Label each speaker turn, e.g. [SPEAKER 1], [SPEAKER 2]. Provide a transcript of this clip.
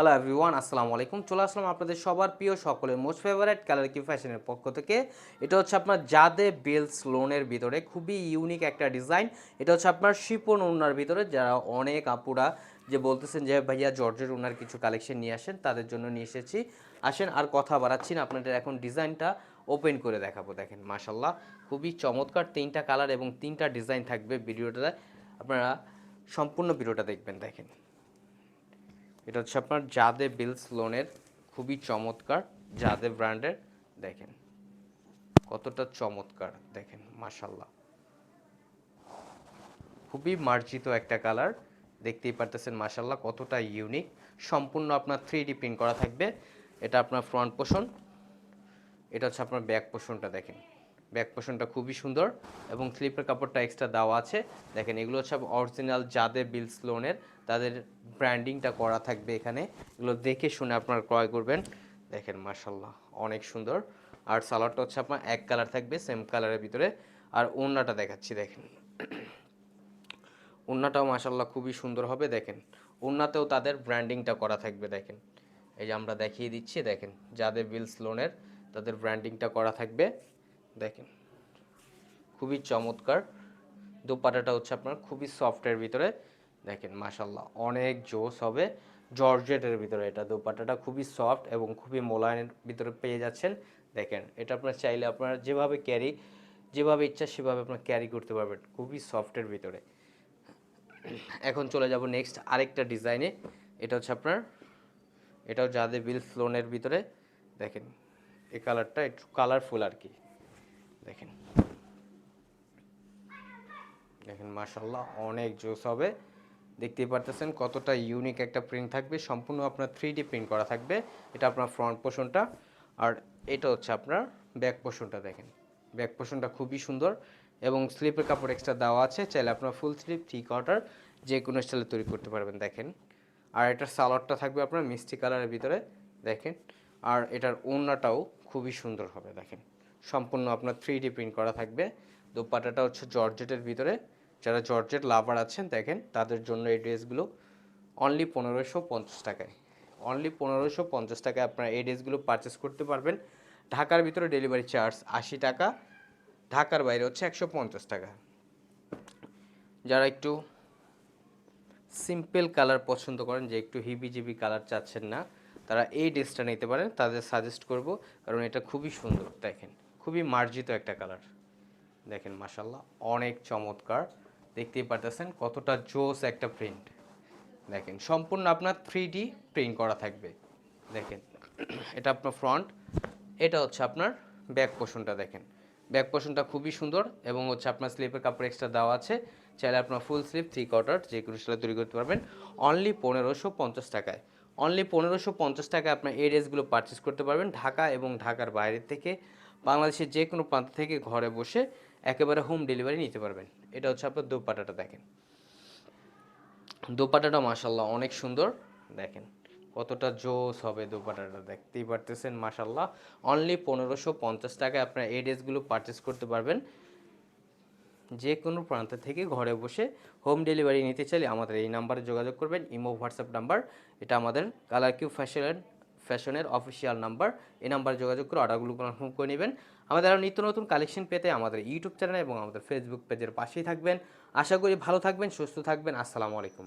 [SPEAKER 1] Hello everyone আসসালামু আলাইকুম। চলে আসলাম আপনাদের সবার প্রিয় সকলের মোস্ট ফেভারিট কালার কি ফ্যাশনের পক্ষ থেকে। এটা হচ্ছে আপনার জাদে বেলস লোনের ভিতরে, খুবই ইউনিক একটা ডিজাইন এটা হচ্ছে আপনার শিপন ওনার ভিতরে, যারা অনেক আপুরা যে বলতেছেন যে, ভাইয়া জর্জের ওনার কিছু কালেকশন নিয়ে আসেন, তাদের জন্য নিয়ে এসেছি। আসেন, আর কথা বাড়াচ্ছি না, আপনাদের এখন ডিজাইনটা ওপেন করে দেখাবো, দেখেন মাশাল্লাহ খুবই চমৎকার তিনটা কালার এবং তিনটা ডিজাইন থাকবে ভিডিওটা আপনারা সম্পূর্ণ ভিডিওটা দেখবেন, দেখেন। এটা হচ্ছে আপনার জাদে বিলস লোনের খুবই চমৎকার জাদে ব্র্যান্ডের দেখেন। কতটা চমৎকার, দেখেন মাশাল্লাহ খুবই মার্জিত একটা কালার, দেখতেই পারতেছেন মাশাল্লাহ কতটা ইউনিক সম্পূর্ণ আপনার থ্রি ডি প্রিন্ট করা থাকবে। এটা আপনার ফ্রন্ট পোষণ এটা হচ্ছে আপনার ব্যাক পোষণটা দেখেন। ব্যাক পোষণটা খুবই সুন্দর এবং স্লিপের কাপড়টা এক্সট্রা দেওয়া আছে। দেখেন, এগুলো হচ্ছে অরিজিনাল জাদে বিলস লোনের তাদের ব্র্যান্ডিংটা করা থাকবে এখানে। এগুলো দেখে শুনে আপনারা ক্রয় করবেন। দেখেন মার্শাল্লাহ অনেক সুন্দর। আর সালোয়ারটা হচ্ছে আপনার এক কালার থাকবে সেম কালারের ভিতরে। আর ওড়নাটা দেখাচ্ছি, দেখেন। ওড়নাটাও মাসাল্লাহ খুবই সুন্দর হবে, দেখেন। ওড়নাতেও তাদের ব্র্যান্ডিংটা করা থাকবে, দেখেন। এই যে আমরা দেখিয়ে দিচ্ছি, দেখেন, যাদের বিলস লোনের তাদের ব্র্যান্ডিংটা করা থাকবে, দেখেন। খুবই চমৎকার। দোপাটাটা হচ্ছে আপনার খুবই সফটের ভিতরে। দেখেন মাসাল্লাহ অনেক জোস হবে। জর্জেটের ভিতরে এটা দোপাটাটা খুবই সফট এবং খুবই মোলায়নের ভিতরে পেয়ে যাচ্ছেন। দেখেন, এটা আপনার চাইলে আপনার যেভাবে ক্যারি, যেভাবে ইচ্ছা সেভাবে আপনার ক্যারি করতে পারবেন, খুবই সফটের ভিতরে। এখন চলে যাব নেক্সট আরেকটা ডিজাইনে। এটা হচ্ছে আপনার, এটাও যাদের বিল ফ্লোনের ভিতরে। দেখেন এই কালারটা একটু কালারফুল আর কি। দেখেন দেখেন মাশাল্লাহ অনেক জোস হবে। দেখতেই পারতেছেন কতটা ইউনিক একটা প্রিন্ট থাকবে। সম্পূর্ণ আপনার থ্রি প্রিন্ট করা থাকবে। এটা আপনার ফ্রন্ট পোর্শনটা আর এটা হচ্ছে আপনার ব্যাক পোর্শনটা দেখেন। ব্যাক পোর্শনটা খুবই সুন্দর এবং স্লিপের কাপড় এক্সট্রা দেওয়া আছে। চাইলে আপনার ফুল স্লিপ থ্রি কোয়ার্টার যে কোনো স্টাইলে তৈরি করতে পারবেন, দেখেন। আর এটার সালোয়ারটা থাকবে আপনার মিষ্টি কালারের ভিতরে, দেখেন। আর এটার ওড়নাটাও খুবই সুন্দর হবে, দেখেন। সম্পূর্ণ আপনার থ্রি প্রিন্ট করা থাকবে। দোপাটাটা হচ্ছে জর্জেটের ভিতরে। যারা জর্জেট লাভার আছেন, দেখেন তাদের জন্য এই ড্রেসগুলো অনলি পনেরোশো পঞ্চাশ টাকায়। অনলি পনেরোশো পঞ্চাশ টাকায় আপনারা এই ড্রেসগুলো পারচেস করতে পারবেন। ঢাকার ভিতরে ডেলিভারি চার্জ আশি টাকা, ঢাকার বাইরে হচ্ছে একশো পঞ্চাশ টাকা। যারা একটু সিম্পল কালার পছন্দ করেন, যে একটু হিবিজিবি কালার চাচ্ছেন না, তারা এই ড্রেসটা নিতে পারেন। তাদের সাজেস্ট করব, কারণ এটা খুবই সুন্দর, দেখেন। খুবই মার্জিত একটা কালার দেখেন মাসাল্লাহ অনেক চমৎকার। দেখতেই পারতেছেন কতটা জোস একটা প্রিন্ট দেখেন, সম্পূর্ণ আপনার থ্রি ডি প্রিন্ট করা থাকবে। দেখেন, এটা আপনার ফ্রন্ট এটা হচ্ছে আপনার ব্যাক পোষণটা দেখেন। ব্যাক পোষণটা খুবই সুন্দর এবং হচ্ছে আপনার স্লিপের কাপড় এক্সট্রা দেওয়া আছে। চাইলে আপনার ফুল স্লিপ থ্রি কোয়ার্টার যে কোনো সেলাই তৈরি করতে পারবেন। অনলি পনেরোশো পঞ্চাশ টাকায়। অনলি পনেরোশো পঞ্চাশ টাকায় আপনার এই ড্রেসগুলো পারচেস করতে পারবেন ঢাকা এবং ঢাকার বাইরে থেকে। বাংলাদেশের যে কোনো প্রান্ত থেকে ঘরে বসে একেবারে হোম ডেলিভারি নিতে পারবেন। এটা হচ্ছে আপনার দোপাটাটা দেখেন। দোপাটাটা মাসাল্লাহ অনেক সুন্দর। দেখেন কতটা জোস হবে দোপাটাটা, দেখতেই পারতেছেন মাসাল্লাহ অনলি পনেরোশো পঞ্চাশ টাকায় আপনার এই ড্রেসগুলো পারচেস করতে পারবেন। যে কোনো প্রান্ত থেকে ঘরে বসে হোম ডেলিভারি নিতে চাইলে আমাদের এই নাম্বারে যোগাযোগ করবেন। ইমো হোয়াটসঅ্যাপ নাম্বার এটা আমাদের কালার কিউ ফ্যাশন ফ্যাশনের অফিসিয়াল নাম্বার এই নাম্বারে যোগাযোগ করে অর্ডারগুলো কনফার্ম করে নেবেন। আমাদের আরও নিত্য নতুন কালেকশন পেতে আমাদের ইউটিউব চ্যানেল এবং আমাদের ফেসবুক পেজের পাশেই থাকবেন। আশা করি ভালো থাকবেন, সুস্থ থাকবেন। আসসালামু আলাইকুম।